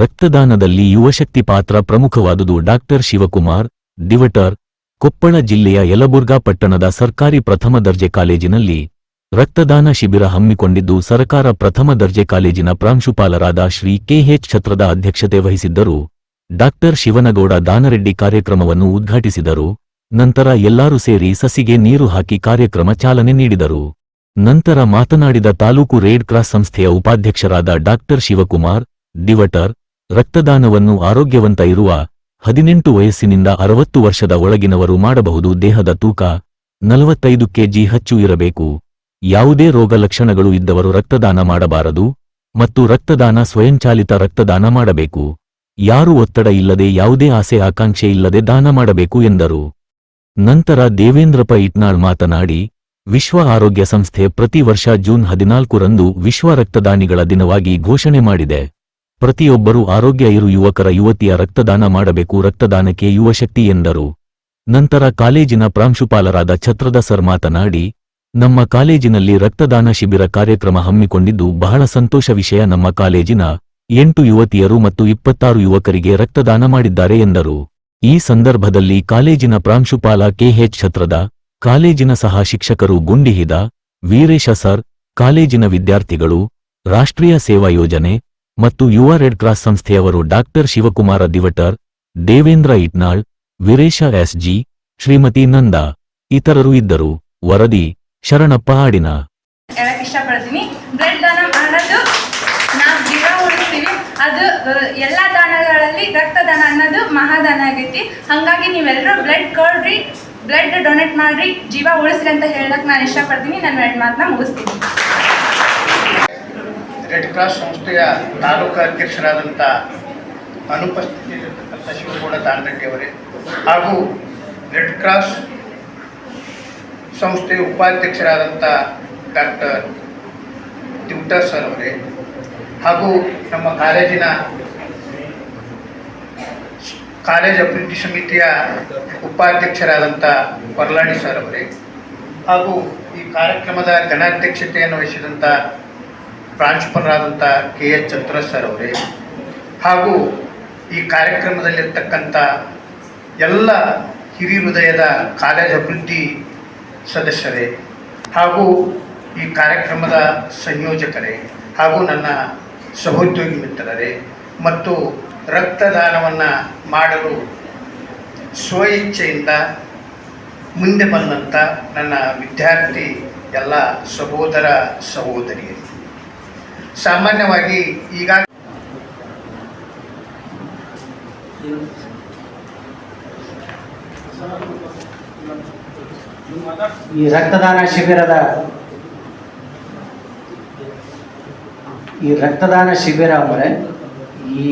ರಕ್ತದಾನದಲ್ಲಿ ಯುವಶಕ್ತಿ ಪಾತ್ರ ಪ್ರಮುಖವಾದುದು ಡಾಕ್ಟರ್ ಶಿವಕುಮಾರ್, ದಿವಟರ್, ಕೊಪ್ಪಳ ಜಿಲ್ಲೆಯ ಯಲಬುರ್ಗಾ ಪಟ್ಟಣದ ಸರ್ಕಾರಿ ಪ್ರಥಮ ದರ್ಜೆ ಕಾಲೇಜಿನಲ್ಲಿ ರಕ್ತದಾನ ಶಿಬಿರ ಹಮ್ಮಿಕೊಂಡಿದ್ದು, ಸರ್ಕಾರ ಪ್ರಥಮ ದರ್ಜೆ ಕಾಲೇಜಿನ ಪ್ರಾಂಶುಪಾಲರಾದ ಶ್ರೀ ಕೆಎಚ್ ಛತ್ರದ ಅಧ್ಯಕ್ಷತೆ ವಹಿಸಿದ್ದರು. ಡಾಕ್ಟರ್ ಶಿವನಗೌಡ ದಾನರೆಡ್ಡಿ ಕಾರ್ಯಕ್ರಮವನ್ನು ಉದ್ಘಾಟಿಸಿದರು. ನಂತರ ಎಲ್ಲರೂ ಸೇರಿ ಸಸಿಗೆ ನೀರು ಹಾಕಿ ಕಾರ್ಯಕ್ರಮ ಚಾಲನೆ ನೀಡಿದರು. ನಂತರ ಮಾತನಾಡಿದ ತಾಲೂಕು ರೆಡ್ ಕ್ರಾಸ್ ಸಂಸ್ಥೆಯ ಉಪಾಧ್ಯಕ್ಷರಾದ ಡಾಕ್ಟರ್ ಶಿವಕುಮಾರ್, ದಿವಟರ್ ರಕ್ತದಾನವನ್ನು ಆರೋಗ್ಯವಂತ ಇರುವ ಹದಿನೆಂಟು ವಯಸ್ಸಿನಿಂದ ಅರವತ್ತು ವರ್ಷದ ಒಳಗಿನವರು ಮಾಡಬಹುದು ದೇಹದ ತೂಕ ನಲವತ್ತೈದು ಕೆಜಿ ಹಚ್ಚು ಇರಬೇಕು. ಯಾವುದೇ ರೋಗ ಲಕ್ಷಣಗಳು ಇದ್ದವರು ರಕ್ತದಾನ ಮಾಡಬಾರದು ಮತ್ತು ರಕ್ತದಾನ ಸ್ವಯಂಚಾಲಿತ ರಕ್ತದಾನ ಮಾಡಬೇಕು. ಯಾರು ಒತ್ತಡ ಇಲ್ಲದೆ ಯಾವುದೇ ಆಸೆ ಆಕಾಂಕ್ಷೆ ಇಲ್ಲದೆ ದಾನ ಮಾಡಬೇಕು ಎಂದರು. ನಂತರ ದೇವೇಂದ್ರಪ್ಪ ಇಟ್ನಾಳ್ ಮಾತನಾಡಿ, ವಿಶ್ವ ಆರೋಗ್ಯ ಸಂಸ್ಥೆ ಪ್ರತಿ ವರ್ಷ ಜೂನ್ ಹದಿನಾಲ್ಕರಂದು ವಿಶ್ವ ರಕ್ತದಾನಿಗಳ ದಿನವಾಗಿ ಘೋಷಣೆ ಮಾಡಿದೆ. ಪ್ರತಿಯೊಬ್ಬರೂ ಆರೋಗ್ಯ ಇರು ಯುವಕರ ಯುವತಿಯ ರಕ್ತದಾನ ಮಾಡಬೇಕು ರಕ್ತದಾನಕ್ಕೆ ಯುವಶಕ್ತಿ ಎಂದರು. ನಂತರ ಕಾಲೇಜಿನ ಪ್ರಾಂಶುಪಾಲರಾದ ಛತ್ರದ ಸರ್ ಮಾತನಾಡಿ, ನಮ್ಮ ಕಾಲೇಜಿನಲ್ಲಿ ರಕ್ತದಾನ ಶಿಬಿರ ಕಾರ್ಯಕ್ರಮ ಹಮ್ಮಿಕೊಂಡಿದ್ದು ಬಹಳ ಸಂತೋಷ ವಿಷಯ. ನಮ್ಮ ಕಾಲೇಜಿನ ಎಂಟು ಯುವತಿಯರು ಮತ್ತು ಇಪ್ಪತ್ತಾರು ಯುವಕರಿಗೆ ರಕ್ತದಾನ ಮಾಡಿದ್ದಾರೆ ಎಂದರು. ಈ ಸಂದರ್ಭದಲ್ಲಿ ಕಾಲೇಜಿನ ಪ್ರಾಂಶುಪಾಲ ಕೆಎಚ್ ಛತ್ರದ, ಕಾಲೇಜಿನ ಸಹ ಶಿಕ್ಷಕರು ಗುಂಡಿಹಿದ ವೀರೇಶ ಸರ್, ಕಾಲೇಜಿನ ವಿದ್ಯಾರ್ಥಿಗಳು, ರಾಷ್ಟ್ರೀಯ ಸೇವಾ ಯೋಜನೆ ಮತ್ತು ಯುವ ರೆಡ್ ಕ್ರಾಸ್ ಸಂಸ್ಥೆಯವರು ಡಾಕ್ಟರ್ ಶಿವಕುಮಾರ ದಿವಟರ್, ದೇವೇಂದ್ರ ಇಟ್ನಾಳ್, ವೀರೇಶ ಎಸ್ಜಿ, ಶ್ರೀಮತಿ ನಂದಾ ಇತರರು ಇದ್ದರು. ವರದಿ, ಶರಣಪ್ಪ ಹಾಡಿನ. ದಾನ ನಾವು ಜೀವ ಉಳಿಸ್ತೀವಿ ಅದು ಎಲ್ಲ ದಾನಗಳಲ್ಲಿ ರಕ್ತದಾನ ಅನ್ನೋದು ಮಹಾದಾನ ಆಗೈತಿ. ಹಾಗಾಗಿ ನೀವೆಲ್ಲರೂ ಬ್ಲಡ್ ಕೊಡ್ರಿ, ಬ್ಲಡ್ ಡೊನೇಟ್ ಮಾಡ್ರಿ, ಜೀವ ಉಳಿಸ್ರಿ ಅಂತ ಹೇಳಕ್ ನಾನು ಇಷ್ಟಪಡ್ತೀನಿ. ನನ್ನ ಎರಡು ಮಾತನ್ನ ಮುಗಿಸ್ತೀನಿ. ರೆಡ್ ಕ್ರಾಸ್ ಸಂಸ್ಥೆಯ ತಾಲೂಕು ಅಧ್ಯಕ್ಷರಾದಂಥ ಅನುಪಸ್ಥಿತಿ ಶಿವಗೌಡ ತಾಂಡಟ್ಟಿಯವರೇ ಹಾಗೂ ರೆಡ್ ಕ್ರಾಸ್ ಸಂಸ್ಥೆಯ ಉಪಾಧ್ಯಕ್ಷರಾದಂಥ ಡಾಕ್ಟರ್ ದಿವ್ಟರ್ ಸರ್ ಅವರೇ. ಹಾಗೂ ನಮ್ಮ ಕಾಲೇಜಿನ ಕಾಲೇಜ್ ಅಭಿವೃದ್ಧಿ ಸಮಿತಿಯ ಉಪಾಧ್ಯಕ್ಷರಾದಂಥ ಪರ್ಲಾಣಿ ಸರ್ ಅವರೇ. ಹಾಗೂ ಈ ಕಾರ್ಯಕ್ರಮದ ಘನಾಧ್ಯಕ್ಷತೆಯನ್ನು ವಹಿಸಿದಂಥ ಪ್ರಾಂಶುಪಾಲರಾದಂಥ ಕೆ ಎಚ್ ಚಂದ್ರ ಸರ್ ಅವರೇ, ಹಾಗೂ ಈ ಕಾರ್ಯಕ್ರಮದಲ್ಲಿರ್ತಕ್ಕಂಥ ಎಲ್ಲ ಹಿರಿ ಹೃದಯದ ಕಾಲೇಜ್ ಅಭಿವೃದ್ಧಿ ಸದಸ್ಯರೇ, ಹಾಗೂ ಈ ಕಾರ್ಯಕ್ರಮದ ಸಂಯೋಜಕರೇ, ಹಾಗೂ ನನ್ನ ಸಹೋದ್ಯೋಗಿ ಮಿತ್ರರೇ, ಮತ್ತು ರಕ್ತದಾನವನ್ನು ಮಾಡಲು ಸ್ವಇಚ್ಛೆಯಿಂದ ಮುಂದೆ ಬಂದಂಥ ನನ್ನ ವಿದ್ಯಾರ್ಥಿ ಎಲ್ಲ ಸಹೋದರ ಸಹೋದರಿಯರು. ಸಾಮಾನ್ಯವಾಗಿ ಈಗ ಈ ರಕ್ತದಾನ ಶಿಬಿರದ ಈ ರಕ್ತದಾನ ಶಿಬಿರ ಅಂದರೆ ಈ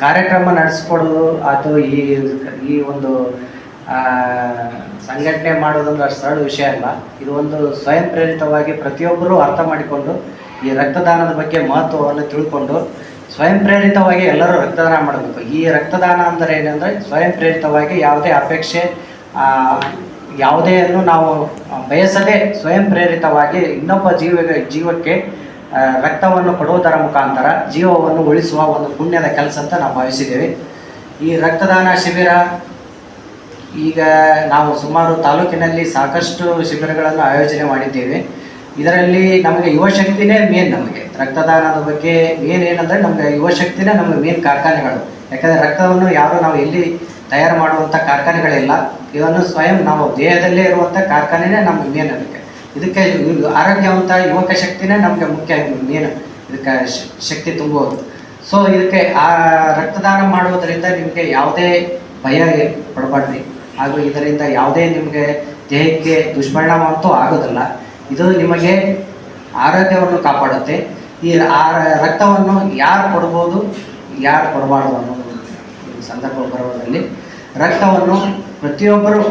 ಕಾರ್ಯಕ್ರಮ ನಡೆಸ್ಕೊಡೋದು ಅಥವಾ ಈ ಈ ಒಂದು ಸಂಘಟನೆ ಮಾಡೋದೊಂದು ಅಷ್ಟು ಸರಳ ವಿಷಯ ಅಲ್ಲ. ಇದು ಒಂದು ಸ್ವಯಂ ಪ್ರೇರಿತವಾಗಿ ಪ್ರತಿಯೊಬ್ಬರೂ ಅರ್ಥ ಮಾಡಿಕೊಂಡು ಈ ರಕ್ತದಾನದ ಬಗ್ಗೆ ಮಹತ್ವವನ್ನು ತಿಳ್ಕೊಂಡು ಸ್ವಯಂ ಪ್ರೇರಿತವಾಗಿ ಎಲ್ಲರೂ ರಕ್ತದಾನ ಮಾಡಬೇಕು. ಈ ರಕ್ತದಾನ ಅಂದರೆ ಏನಂದರೆ ಸ್ವಯಂ ಪ್ರೇರಿತವಾಗಿ ಯಾವುದೇ ಅಪೇಕ್ಷೆ ಯಾವುದೇಯನ್ನು ನಾವು ಬಯಸದೆ ಸ್ವಯಂ ಪ್ರೇರಿತವಾಗಿ ಇನ್ನೊಬ್ಬ ಜೀವ ಜೀವಕ್ಕೆ ರಕ್ತವನ್ನು ಕೊಡುವುದರ ಮುಖಾಂತರ, ಜೀವವನ್ನು ಉಳಿಸುವ ಒಂದು ಪುಣ್ಯದ ಕೆಲಸ ಅಂತ ನಾವು ಭಾವಿಸಿದ್ದೇವೆ. ಈ ರಕ್ತದಾನ ಶಿಬಿರ ಈಗ ನಾವು ಸುಮಾರು ತಾಲೂಕಿನಲ್ಲಿ ಸಾಕಷ್ಟು ಶಿಬಿರಗಳನ್ನು ಆಯೋಜನೆ ಮಾಡಿದ್ದೇವೆ. ಇದರಲ್ಲಿ ನಮಗೆ ಯುವಶಕ್ತಿನೇ ಮೇನ್ ನಮಗೆ. ರಕ್ತದಾನದ ಬಗ್ಗೆ ಮೇನ್ ಏನಂದರೆ ನಮಗೆ ಯುವಶಕ್ತಿನೇ ನಮಗೆ ಮೇನ್ ಕಾರ್ಖಾನೆಗಳು. ಯಾಕಂದರೆ ರಕ್ತವನ್ನು ಯಾರು ನಾವು ಎಲ್ಲಿ ತಯಾರು ಮಾಡುವಂಥ ಕಾರ್ಖಾನೆಗಳಿಲ್ಲ. ಇದನ್ನು ಸ್ವಯಂ ನಾವು ದೇಹದಲ್ಲೇ ಇರುವಂಥ ಕಾರ್ಖಾನೆನೇ ನಮಗೆ ಮೇನ್ ಅದಕ್ಕೆ. ಇದಕ್ಕೆ ಆರೋಗ್ಯವಂತ ಯುವಕ ಶಕ್ತಿನೇ ನಮಗೆ ಮುಖ್ಯ ಮೇನ್ ಇದಕ್ಕೆ ಶಕ್ತಿ ತುಂಬುವುದು. ಸೊ ಇದಕ್ಕೆ ಆ ರಕ್ತದಾನ ಮಾಡುವುದರಿಂದ ನಿಮಗೆ ಯಾವುದೇ ಭಯ ಪಡಬಾರ್ದು. ಹಾಗೂ ಇದರಿಂದ ಯಾವುದೇ ನಿಮಗೆ ದೇಹಕ್ಕೆ ದುಷ್ಪರಿಣಾಮ ಅಂತೂ ಆಗೋದಿಲ್ಲ. ಇದು ನಿಮಗೆ ಆರೋಗ್ಯವನ್ನು ಕಾಪಾಡುತ್ತೆ. ಈ ಆ ರಕ್ತವನ್ನು ಯಾರು ಕೊಡ್ಬೋದು, ಯಾರು ಕೊಡಬಾರ್ದು ಅನ್ನೋದು ಒಂದು ಸಂದರ್ಭ ಬರುವುದರಲ್ಲಿ ರಕ್ತವನ್ನು ಪ್ರತಿಯೊಬ್ಬರು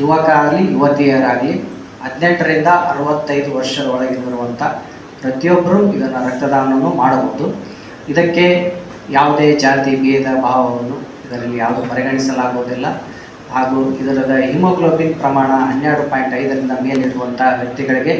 ಯುವಕ ಆಗಲಿ, ಯುವತಿಯರಾಗಲಿ ಹದಿನೆಂಟರಿಂದ ಅರವತ್ತೈದು ವರ್ಷದ ಒಳಗಿರುವಂಥ ಪ್ರತಿಯೊಬ್ಬರು ಇದನ್ನು ರಕ್ತದಾನವನ್ನು ಮಾಡಬಹುದು. ಇದಕ್ಕೆ ಯಾವುದೇ ಜಾತಿ, ಭೇದ, ಭಾವವನ್ನು ಇದರಲ್ಲಿ ಯಾವುದು ಪರಿಗಣಿಸಲಾಗುವುದಿಲ್ಲ. ಹಾಗೂ ಇದರದ ಹಿಮೋಗ್ಲೋಬಿನ್ ಪ್ರಮಾಣ ಹನ್ನೆರಡು ಪಾಯಿಂಟ್ ಐದರಿಂದ ಮೇಲಿರುವಂತಹ ವ್ಯಕ್ತಿಗಳಿಗೆ